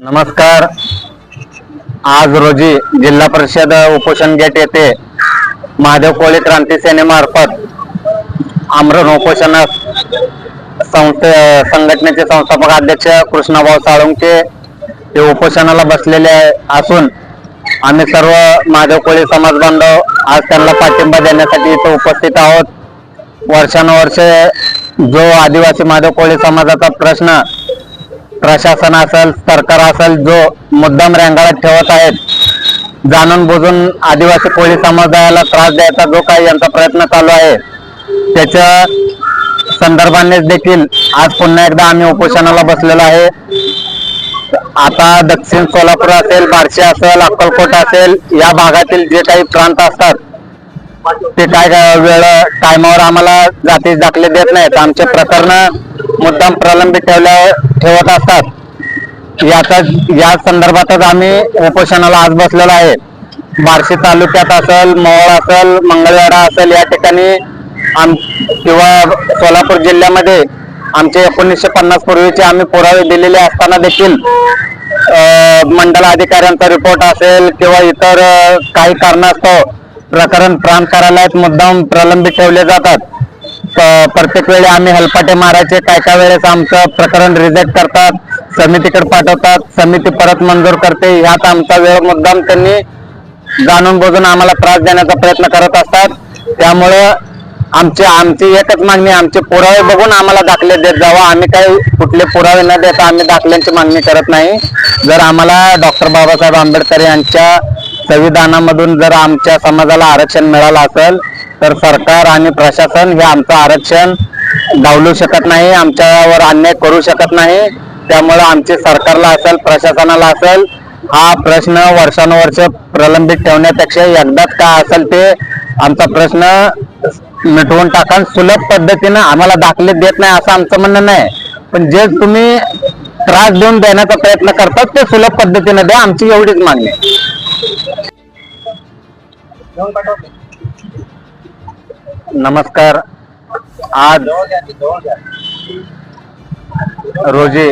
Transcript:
नमस्कार. आज रोजी जिल्हा परिषद उपोषण गेट येथे महादेव कोळी क्रांती सेनेमार्फत आमरण उपोषण संस्थे संघटनेचे संस्थापक अध्यक्ष कृष्णाभाऊ साळुंके हे उपोषणाला बसलेले असून आम्ही सर्व महादेव कोळी समाज बांधव आज त्यांना पाठिंबा देण्यासाठी इथे उपस्थित आहोत. वर्षानुवर्षे जो आदिवासी महादेव कोळी समाजाचा प्रश्न प्रशासन असेल सरकार असेल जो मुद्दाम रेंगाळत ठेवत आहेत जाणून बुजून आदिवासी कोळी समुदायाला त्रास द्यायचा जो काही यांचा प्रयत्न चालू आहे त्याच्या संदर्भाने देखील आज पुन्हा एकदा आम्ही उपोषणाला बसलेलो आहे. आता दक्षिण सोलापूर असेल बार्शी असेल अक्कलकोट असेल या भागातील जे काही प्रांत असतात ते काय काय वेळ टायमावर आम्हाला जाती दाखले देत नाहीत. आमचे प्रकरण मुद्दाम प्रलंबित ठेवल्या ठेवत असतात. याचा या संदर्भातच आम्ही उपोषणाला आज बसलेलो आहे. बार्शी तालुक्यात असेल मोहोळ असेल मंगळवेढा असेल या ठिकाणी आम किंवा सोलापूर जिल्ह्यामध्ये आमचे एकोणीसशे पन्नास पूर्वीचे आम्ही पुरावे दिलेले असताना देखील मंडल अधिकाऱ्यांचा रिपोर्ट असेल किंवा इतर काही कारणास्तव प्रकरण प्रांत कार्यालयात मुद्दाम प्रलंबित ठेवले जातात. प्रत्येक वेळी आम्ही हलपाटे मारायचे. काय काय वेळेस आमचं प्रकरण रिजेक्ट करतात. समितीकडे पाठवतात. समिती परत मंजूर करते. ह्यात आमचा वेळ मुद्दाम त्यांनी जाणून बोजून आम्हाला त्रास देण्याचा प्रयत्न करत असतात. त्यामुळं आमची आमची एकच मागणी आमचे पुरावे बघून आम्हाला दाखले देत जावा. आम्ही काही कुठले पुरावे न देता आम्ही दाखल्यांची मागणी करत नाही. जर आम्हाला डॉक्टर बाबासाहेब आंबेडकर यांच्या संविधानामधून जर आमच्या समाजाला आरक्षण मिळालं असेल तर सरकार आणि प्रशासन हे आमचं आरक्षण डावलू शकत नाही आमच्यावर अन्याय करू शकत नाही त्यामुळे आमचे सरकारला असेल प्रशासनाला असेल हा प्रश्न वर्षानुवर्ष प्रलंबित ठेवण्यापेक्षा एकदाच काय असेल ते आमचा प्रश्न मिटवून टाका सुलभ पद्धतीनं आम्हाला दाखले देत नाही असं आमचं म्हणणं नाही पण जे तुम्ही त्रास देऊन देण्याचा प्रयत्न करतात ते सुलभ पद्धतीने द्या आमची एवढीच मागणी आहे. नमस्कार. आज रोजी